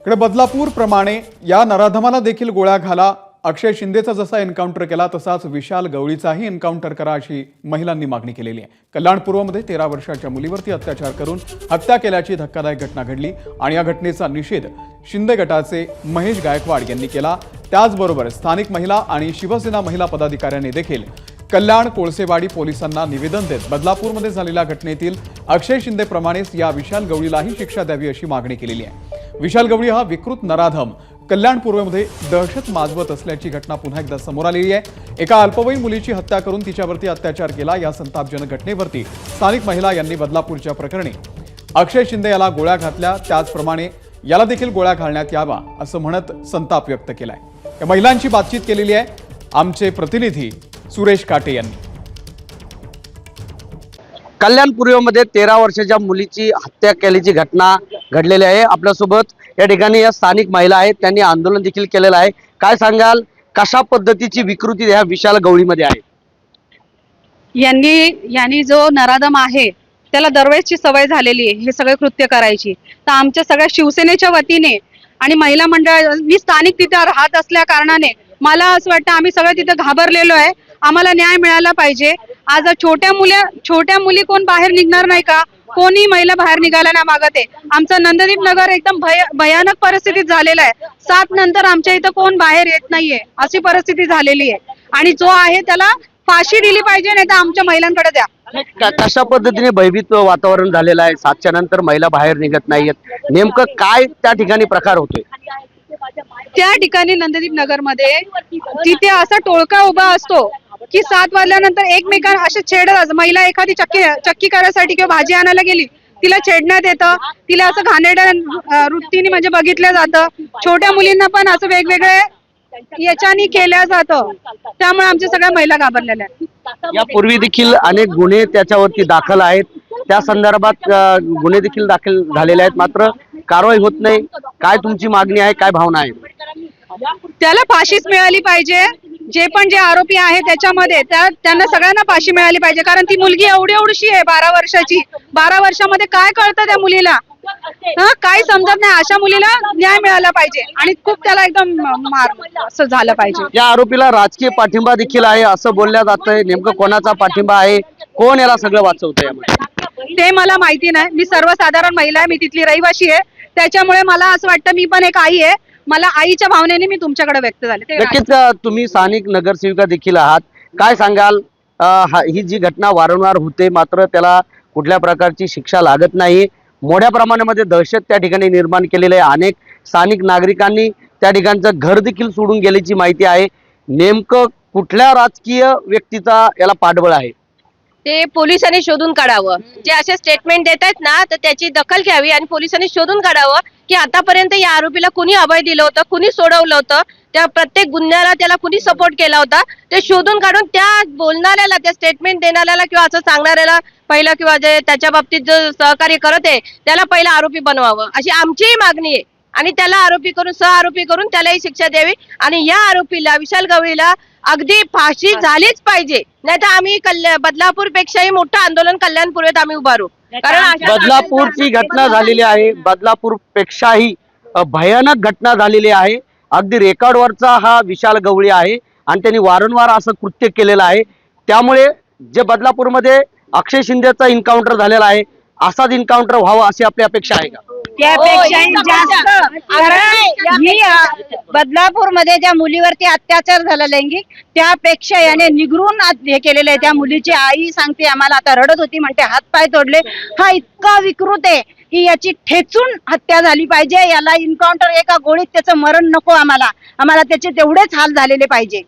इकडे बदलापूरप्रमाणे या नराधमाला देखील गोळ्या घाला. अक्षय शिंदेचा जसा एन्काउंटर केला तसाच विशाल गवळीचाही एन्काउंटर करा अशी महिलांनी मागणी केलेली आहे. कल्याण पूर्वमध्ये तेरा वर्षाच्या मुलीवरती अत्याचार करून हत्या केल्याची धक्कादायक घटना घडली आणि या घटनेचा निषेध शिंदे गटाचे महेश गायकवाड यांनी केला. त्याचबरोबर स्थानिक महिला आणि शिवसेना महिला पदाधिकाऱ्यांनी देखील कल्याण कोळसेवाडी पोलिसांना निवेदन देत बदलापूरमध्ये झालेल्या घटनेतील अक्षय शिंदेप्रमाणेच या विशाल गवळीलाही शिक्षा द्यावी अशी मागणी केलेली आहे. विशाल गवळी हा विकृत नराधम. कल्याण पूर्वेमध्ये दहशत माजवत असल्याची घटना पुन्हा एकदा समोर आलेली आहे. एका अल्पवयीन मुलीची हत्या करून तिच्यावरती अत्याचार केला. या संतापजनक घटनेवरती स्थानिक महिला यांनी बदलापूरच्या प्रकरणी अक्षय शिंदे याला गोळ्या घातल्या. त्याचप्रमाणे याला देखील गोळ्या घालण्यात यावा असं म्हणत संताप व्यक्त केलाय. या महिलांची बातचीत केलेली आहे. आमचे प्रतिनिधी सुरेश काटे यांनी. कल्याण पूर्वेमध्ये तेरा वर्षाच्या मुलीची हत्या केल्याची घटना घडलेली आहे. आपल्यासोबत या ठिकाणी या स्थानिक महिला आहेत. त्यांनी आंदोलन देखील केलेलं आहे. काय सांगाल? कशा पद्धतीची विकृती ह्या विशाल गवळीमध्ये आहे? यांनी यांनी जो नराधम आहे त्याला दरवेळेसची सवय झालेली आहे हे सगळे कृत्य करायची. तर आमच्या सगळ्या शिवसेनेच्या वतीने आणि महिला मंडळ मी स्थानिक तिथे राहत असल्या कारणाने मला असं वाटतं आम्ही सगळे तिथे घाबरलेलो आहे. आम्हाला न्याय मिळाला पाहिजे. आज छोट्या मुल्या छोट्या मुली कोण बाहेर निघणार नाही का? कोणी महिला बाहेर निघायला नाही मागत आहे. आमचं नंददीप नगर एकदम भय भयानक परिस्थितीत झालेलं आहे. सात नंतर आमच्या इथं कोण बाहेर येत नाहीये. अशी परिस्थिती झालेली आहे. आणि जो आहे त्याला फाशी दिली पाहिजे नाही तर आमच्या महिलांकडे द्या. कशा पद्धतीने भयभीत वातावरण झालेलं आहे? सातच्या नंतर महिला बाहेर निघत नाहीयेत. नेमकं काय त्या ठिकाणी प्रकार होतोय? त्या ठिकाणी नंददीप नगरमध्ये तिथे असा टोळका उभा असतो की सात वाजल्यानंतर एकमेकां असे छेडत महिला एखादी चक्की चक्की करायसाठी किंवा भाजी आणायला गेली तिला छेडण्यात येतं. तिला असं घाणेरड्या वृत्तीने म्हणजे बघितलं जातं. छोट्या मुलींना पण असं वेगवेगळे याच्यानी केल्या जातं. त्यामुळे आमच्या सगळ्या महिला घाबरलेल्या आहेत. यापूर्वी देखील अनेक गुन्हे त्याच्यावरती दाखल आहेत. त्या संदर्भात गुन्हे देखील दाखल झालेले आहेत. मात्र कारवाई होत नाही. काय तुमची मागणी आहे काय भावना आहे? त्याला फाशीच मिळाली पाहिजे. जे पण जे आरोपी आहे त्याच्यामध्ये त्या त्यांना सगळ्यांना फाशी मिळाली पाहिजे. कारण ती मुलगी एवढी एवढीशी आहे बारा वर्षाची. बारा वर्षामध्ये काय कळतं त्या मुलीला? हा? काय समजत नाही. अशा मुलीला न्याय मिळाला पाहिजे. आणि खूप त्याला एकदम मार असं झालं पाहिजे. या आरोपीला राजकीय पाठिंबा देखील आहे असं बोलल्या जातंय. नेमकं कोणाचा पाठिंबा आहे? कोण याला सगळं वाचवतंय ते मला माहिती नाही. मी सर्वसाधारण महिला आहे मी तिथली रहिवाशी आहे. त्याच्यामुळे मला असं वाटतं मी पण एक आई आहे. मला आईच्या भावनेने मी तुमच्याकडे व्यक्त झाले. नक्कीच तुम्ही स्थानिक नगरसेविका देखील आहात. काय सांगाल? ही जी घटना वारंवार होते मात्र त्याला कुठल्या प्रकारची शिक्षा लागत नाही. मोठ्या प्रमाणामध्ये दहशत त्या ठिकाणी निर्माण केलेली आहे. अनेक स्थानिक नागरिकांनी त्या ठिकाणचं घर देखील सोडून गेल्याची माहिती आहे. नेमकं कुठल्या राजकीय व्यक्तीचा याला पाठबळ आहे? ते पोलिसांनी शोधून काढावं. जे असे स्टेटमेंट देत आहेत ना तर त्याची दखल घ्यावी आणि पोलिसांनी शोधून काढावं की आतापर्यंत या आरोपीला कुणी अभय दिलं होतं कुणी सोडवलं होतं त्या प्रत्येक गुन्ह्याला त्याला कुणी सपोर्ट केला होता ते शोधून काढून त्या बोलणाऱ्याला त्या स्टेटमेंट देणाऱ्याला किंवा असं सांगणाऱ्याला पहिलं किंवा जे त्याच्या बाबतीत जो सहकार्य करत आहे त्याला पहिला आरोपी बनवावं. अशी आमचीही मागणी आहे. आणि त्याला आरोपी करून सह आरोपी करून त्यालाही शिक्षा द्यावी. आणि या आरोपीला विशाल गवळीला अगदी फाशी झालीच पाहिजे. नाही तर आम्ही बदलापूर पेक्षाही मोठं आंदोलन कल्याणपूर्वेत आम्ही उभारू कारण बदलापूरची घटना झालेली आहे. बदलापूर पेक्षाही भयानक घटना झालेली आहे. अगदी रेकॉर्डवरचा हा विशाल गवळी आहे आणि त्यांनी वारंवार असं कृत्य केलेलं आहे. त्यामुळे जे बदलापूरमध्ये अक्षय शिंदेचा एन्काउंटर झालेला आहे असाच एन्काउंटर व्हावं अशी आपली अपेक्षा आहे का? त्यापेक्षाही हो, जास्त कारण ही बदलापूरमध्ये ज्या मुलीवरती अत्याचार झाला लैंगिक त्यापेक्षा याने निगरून हे केलेलं आहे त्या मुलीची आई सांगते आम्हाला आता रडत होती म्हणते हात पाय तोडले. हा इतका विकृत आहे की याची ठेचून हत्या झाली पाहिजे. याला इन्काउंटर एका गोळीत त्याचं मरण नको आम्हाला. आम्हाला त्याचे तेवढेच हाल झालेले पाहिजे.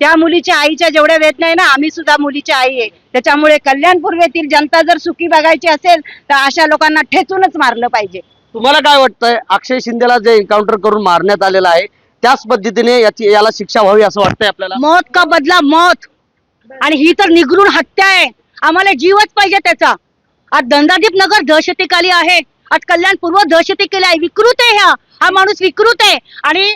त्या मुलीच्या आईच्या जेवढ्या वेदना आहे ना आम्ही सुद्धा मुलीची आई आहे. त्याच्यामुळे कल्याण पूर्वेतील जनता जर सुखी बघायची असेल तर अशा लोकांना ठेचूनच मारलं पाहिजे. तुम्हाला काय वाटतंय? अक्षय शिंदेला जे एन्काउंटर करून मारण्यात आलेलं आहे त्याच पद्धतीने याची याला शिक्षा व्हावी असं वाटतंय आपल्याला? मौत का बदला मौत? आणि ही तर निगरून हत्या आहे. आम्हाला जीवच पाहिजे त्याचा. आज दंडादीप नगर दहशतीखाली आहे. आज कल्याण पूर्व दहशती केली आहे. विकृत आहे ह्या हा माणूस विकृत आहे. आणि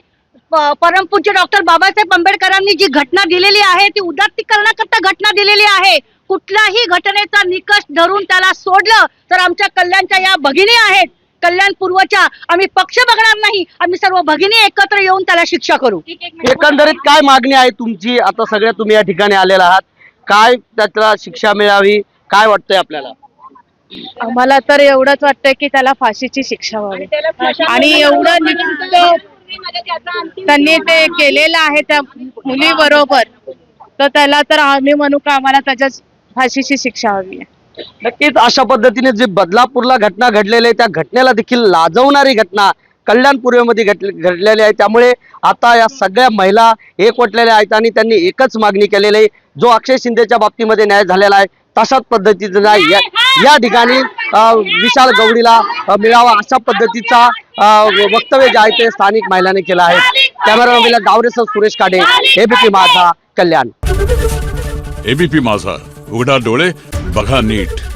परमपूज्य डॉक्टर बाबासाहेब आंबेडकरांनी जी घटना दिलेली आहे ती उदात्तीकरणाकरता घटना दिलेली आहे. कुठल्याही घटनेचा निकष धरून त्याला सोडलं तर आमच्या कल्याणच्या या भगिनी आहेत. कल्याण पूर्वच्या आम्ही पक्ष बघणार नाही. आम्ही सर्व भगिनी एकत्र येऊन त्याला शिक्षा करू. एकंदरीत काय मागणी आहे तुमची? आता सगळ्या तुम्ही या ठिकाणी आलेला आहात. काय त्याला शिक्षा मिळावी? काय वाटतंय आपल्याला? आम्हाला तर एवढंच वाटतंय की त्याला फाशीची शिक्षा व्हावी. आणि एवढं निकृष्ट त्यांनी ते केलेलं आहे त्या मुली बरोबर तर त्याला तर आम्ही म्हणू का आम्हाला त्याच्या फाशीची शिक्षा हवी आहे. नक्कीच अशा पद्धतीने जी बदलापूरला घटना घडलेली आहे त्या घटनेला देखील लाजवणारी घटना कल्याण पूर्वेमध्ये घडले- घडलेली आहे. त्यामुळे आता या सगळ्या महिला एकवटलेल्या आहेत आणि त्यांनी एकच मागणी केलेली आहे. जो अक्षय शिंदेच्या बाबतीमध्ये न्याय झालेला आहे तशाच पद्धतीचा न्याय या, ठिकाणी विशाल गवडीला मिळावा अशा पद्धतीचा वक्तव्य जे आहे ते स्थानिक महिलांनी केलं आहे. कॅमेरा गावरेसर सुरेश काडे एबीपी माझा कल्याण. एबीपी माझा उघडा डोळे बघा नीट.